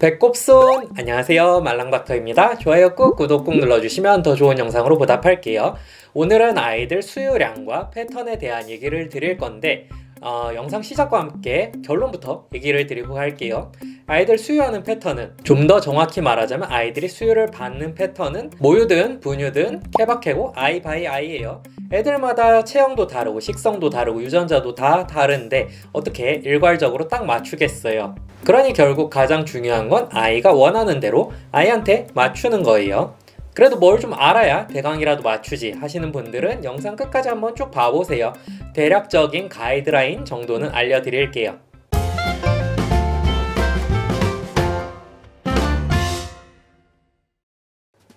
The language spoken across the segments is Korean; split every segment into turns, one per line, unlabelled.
배꼽손. 안녕하세요. 말랑박터입니다. 좋아요 꾹 구독 꾹 눌러주시면 더 좋은 영상으로 보답할게요. 오늘은 아이들 수유량과 패턴에 대한 얘기를 드릴 건데 어, 영상 시작과 함께 결론부터 얘기를 드리고 할게요. 아이들 수유하는 패턴은 좀 더 정확히 말하자면 아이들이 수유를 받는 패턴은 모유든 분유든 케바케고 아이 바이 아이예요. 애들마다 체형도 다르고 식성도 다르고 유전자도 다 다른데 어떻게 일괄적으로 딱 맞추겠어요? 그러니 결국 가장 중요한 건 아이가 원하는 대로 아이한테 맞추는 거예요. 그래도 뭘 좀 알아야 대강이라도 맞추지 하시는 분들은 영상 끝까지 한번 쭉 봐보세요. 대략적인 가이드라인 정도는 알려드릴게요.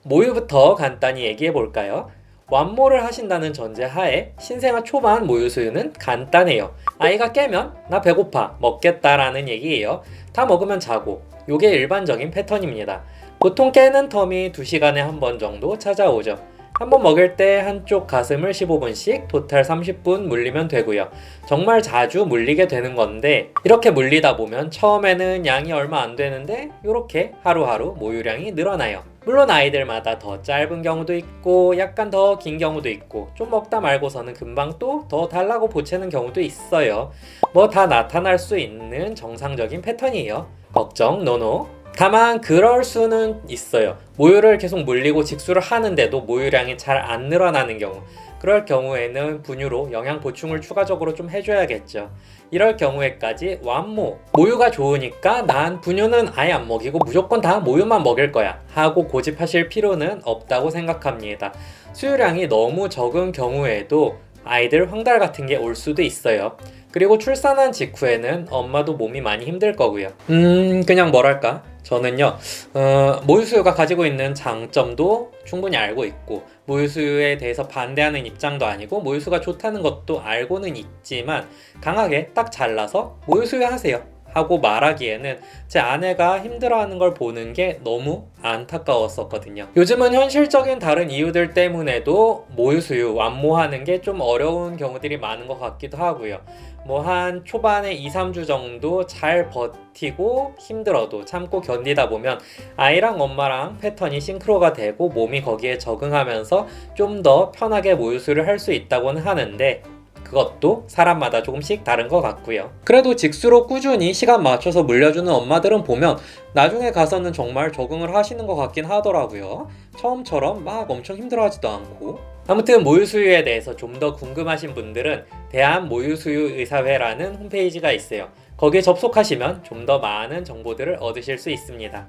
모유부터 간단히 얘기해 볼까요? 완모를 하신다는 전제 하에 신생아 초반 모유 수유는 간단해요. 아이가 깨면 나 배고파 먹겠다라는 얘기예요. 다 먹으면 자고 요게 일반적인 패턴입니다. 보통 깨는 텀이 2시간에 한 번 정도 찾아오죠. 한 번 먹을 때 한쪽 가슴을 15분씩 토탈 30분 물리면 되고요. 정말 자주 물리게 되는 건데 이렇게 물리다 보면 처음에는 양이 얼마 안 되는데 이렇게 하루하루 모유량이 늘어나요. 물론 아이들마다 더 짧은 경우도 있고 약간 더 긴 경우도 있고 좀 먹다 말고서는 금방 또 더 달라고 보채는 경우도 있어요. 뭐 다 나타날 수 있는 정상적인 패턴이에요. 걱정 노노. 다만 그럴 수는 있어요. 모유를 계속 물리고 직수를 하는데도 모유량이 잘 안 늘어나는 경우. 그럴 경우에는 분유로 영양 보충을 추가적으로 좀 해줘야겠죠. 이럴 경우에까지 완모, 모유가 좋으니까 난 분유는 아예 안 먹이고 무조건 다 모유만 먹일 거야 하고 고집하실 필요는 없다고 생각합니다. 수유량이 너무 적은 경우에도 아이들 황달 같은 게 올 수도 있어요. 그리고 출산한 직후에는 엄마도 몸이 많이 힘들 거고요. 음, 그냥 뭐랄까. 저는요, 어, 모유수유가 가지고 있는 장점도 충분히 알고 있고, 모유수유에 대해서 반대하는 입장도 아니고, 모유수가 좋다는 것도 알고는 있지만, 강하게 딱 잘라서 모유수유 하세요. 하고 말하기에는 제 아내가 힘들어하는 걸 보는 게 너무 안타까웠었거든요. 요즘은 현실적인 다른 이유들 때문에도 모유수유, 완모하는 게 좀 어려운 경우들이 많은 것 같기도 하고요. 뭐 한 초반에 2, 3주 정도 잘 버티고 힘들어도 참고 견디다 보면 아이랑 엄마랑 패턴이 싱크로가 되고 몸이 거기에 적응하면서 좀 더 편하게 모유수유를 할 수 있다고는 하는데 그것도 사람마다 조금씩 다른 것 같고요. 그래도 직수로 꾸준히 시간 맞춰서 물려주는 엄마들은 보면 나중에 가서는 정말 적응을 하시는 것 같긴 하더라고요. 처음처럼 막 엄청 힘들어하지도 않고. 아무튼 모유수유에 대해서 좀 더 궁금하신 분들은 대한모유수유의사회라는 홈페이지가 있어요. 거기에 접속하시면 좀 더 많은 정보들을 얻으실 수 있습니다.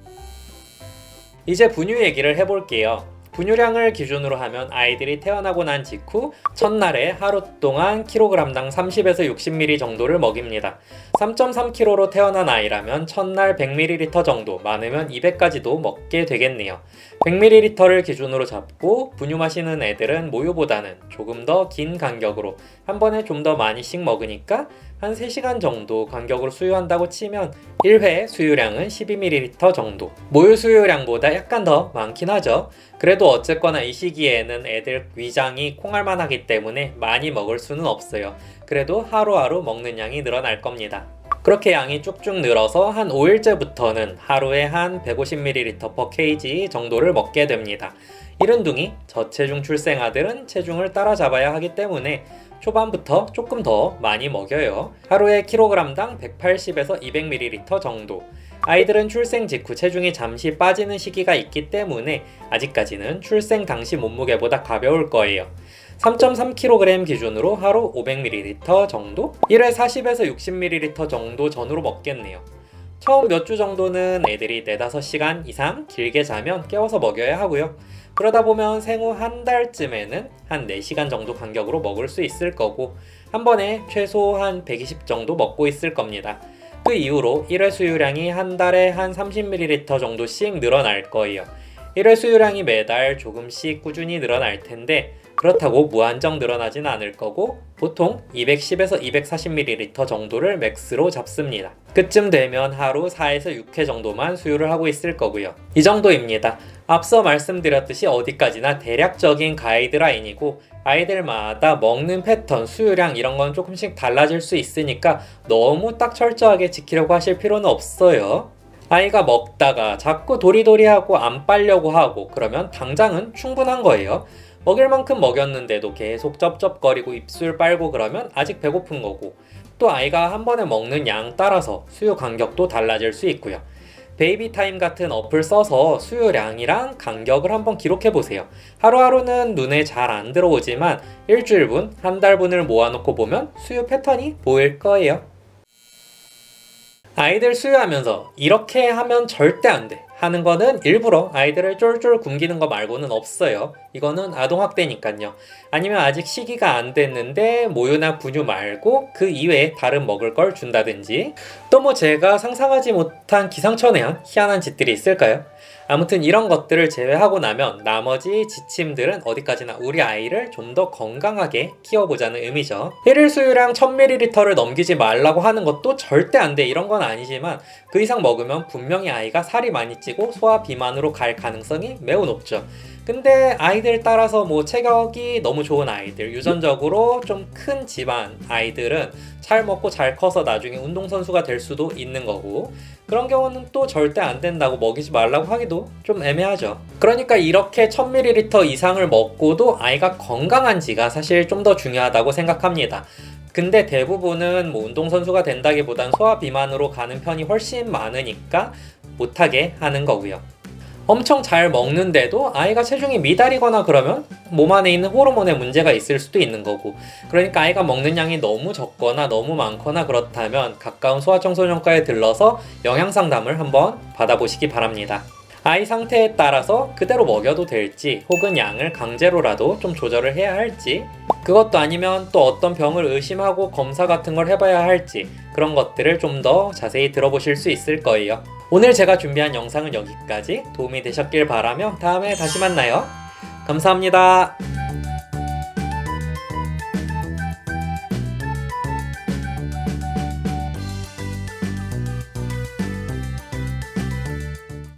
이제 분유 얘기를 해볼게요. 분유량을 기준으로 하면 아이들이 태어나고 난 직후 첫날에 하루 동안 킬로그램당 30에서 60ml 정도를 먹입니다. 3.3kg로 태어난 아이라면 첫날 100ml 정도, 많으면 200까지도 먹게 되겠네요. 100ml를 기준으로 잡고 분유 마시는 애들은 모유보다는 조금 더 긴 간격으로 한 번에 좀 더 많이씩 먹으니까 한 3시간 정도 간격으로 수유한다고 치면 1회 수유량은 12ml 정도. 모유 수유량보다 약간 더 많긴 하죠. 그래도 어쨌거나 이 시기에는 애들 위장이 콩알만 하기 때문에 많이 먹을 수는 없어요. 그래도 하루하루 먹는 양이 늘어날 겁니다. 그렇게 양이 쭉쭉 늘어서 한 5일째부터는 하루에 한 150ml per kg 정도를 먹게 됩니다. 이른 둥이 저체중 출생 아들은 체중을 따라잡아야 하기 때문에 초반부터 조금 더 많이 먹여요. 하루에 킬로그램당 180에서 200ml 정도. 아이들은 출생 직후 체중이 잠시 빠지는 시기가 있기 때문에 아직까지는 출생 당시 몸무게보다 가벼울 거예요. 3.3kg 기준으로 하루 500ml 정도? 1회 40에서 60ml 정도 전후로 먹겠네요. 처음 몇 주 정도는 애들이 4, 5시간 이상 길게 자면 깨워서 먹여야 하고요. 그러다 보면 생후 한 달쯤에는 한 4시간 정도 간격으로 먹을 수 있을 거고 한 번에 최소 한 120 정도 먹고 있을 겁니다. 그 이후로 1회 수유량이 한 달에 한 30ml 정도씩 늘어날 거예요. 1회 수유량이 매달 조금씩 꾸준히 늘어날 텐데 그렇다고 무한정 늘어나진 않을 거고 보통 210에서 240ml 정도를 맥스로 잡습니다. 그쯤 되면 하루 4에서 6회 정도만 수유를 하고 있을 거고요. 이 정도입니다. 앞서 말씀드렸듯이 어디까지나 대략적인 가이드라인이고 아이들마다 먹는 패턴, 수유량 이런 건 조금씩 달라질 수 있으니까 너무 딱 철저하게 지키려고 하실 필요는 없어요. 아이가 먹다가 자꾸 도리도리하고 안 빨려고 하고 그러면 당장은 충분한 거예요. 먹일 만큼 먹였는데도 계속 쩝쩝거리고 입술 빨고 그러면 아직 배고픈 거고 또 아이가 한 번에 먹는 양 따라서 수유 간격도 달라질 수 있고요. 베이비 타임 같은 어플 써서 수유량이랑 간격을 한번 기록해 보세요. 하루하루는 눈에 잘 안 들어오지만 일주일분, 한 달분을 모아놓고 보면 수유 패턴이 보일 거예요. 아이들 수유하면서 이렇게 하면 절대 안 돼. 하는 거는 일부러 아이들을 쫄쫄 굶기는 거 말고는 없어요. 이거는 아동학대니까요. 아니면 아직 시기가 안 됐는데 모유나 분유 말고 그 이외에 다른 먹을 걸 준다든지 또 뭐 제가 상상하지 못한 기상천외한 희한한 짓들이 있을까요? 아무튼 이런 것들을 제외하고 나면 나머지 지침들은 어디까지나 우리 아이를 좀 더 건강하게 키워보자는 의미죠. 1일 수유량 1000ml를 넘기지 말라고 하는 것도 절대 안 돼. 이런 건 아니지만 그 이상 먹으면 분명히 아이가 살이 많이 찌고 소화 비만으로 갈 가능성이 매우 높죠. 근데 아이들 따라서 뭐 체격이 너무 좋은 아이들, 유전적으로 좀 큰 집안 아이들은 잘 먹고 잘 커서 나중에 운동선수가 될 수도 있는 거고 그런 경우는 또 절대 안 된다고 먹이지 말라고 하기도 좀 애매하죠. 그러니까 이렇게 1000ml 이상을 먹고도 아이가 건강한지가 사실 좀 더 중요하다고 생각합니다. 근데 대부분은 뭐 운동선수가 된다기보단 소화 비만으로 가는 편이 훨씬 많으니까 못하게 하는 거고요. 엄청 잘 먹는데도 아이가 체중이 미달이거나 그러면 몸 안에 있는 호르몬에 문제가 있을 수도 있는 거고 그러니까 아이가 먹는 양이 너무 적거나 너무 많거나 그렇다면 가까운 소아청소년과에 들러서 영양 상담을 한번 받아보시기 바랍니다. 아이 상태에 따라서 그대로 먹여도 될지 혹은 양을 강제로라도 좀 조절을 해야 할지 그것도 아니면 또 어떤 병을 의심하고 검사 같은 걸 해봐야 할지 그런 것들을 좀 더 자세히 들어보실 수 있을 거예요. 오늘 제가 준비한 영상은 여기까지 도움이 되셨길 바라며 다음에 다시 만나요. 감사합니다.